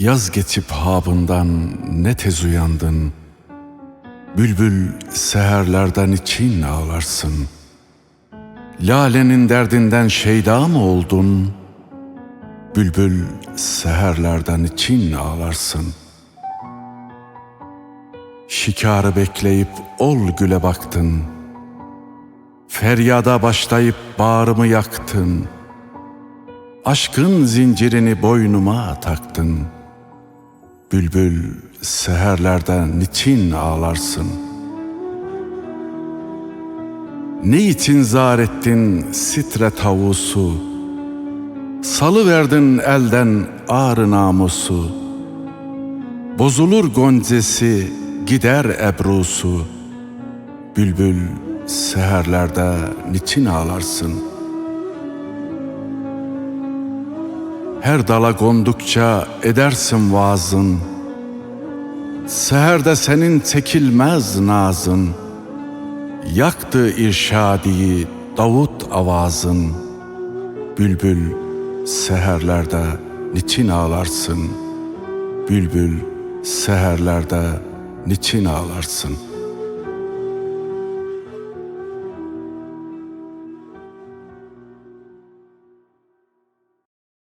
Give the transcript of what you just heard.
Yaz geçip habından ne tez uyandın. Bülbül seherlerden için ağlarsın. Lalenin derdinden şeyda mı oldun? Bülbül seherlerden için ağlarsın. Şikarı bekleyip ol güle baktın. Feryada başlayıp bağrımı yaktın. Aşkın zincirini boynuma taktın. Bülbül seherlerden niçin ağlarsın? Ne için zar ettin sitre tavusu? Salı verdin elden ağrı namusu. Bozulur goncesi, gider ebrusu. Bülbül seherlerde niçin ağlarsın? Her dala kondukça edersin vaazın. Seherde senin çekilmez nazın. Yaktı irşadiyi Davut avazın. Bülbül seherlerde niçin ağlarsın? Bülbül seherlerde niçin ağlarsın?''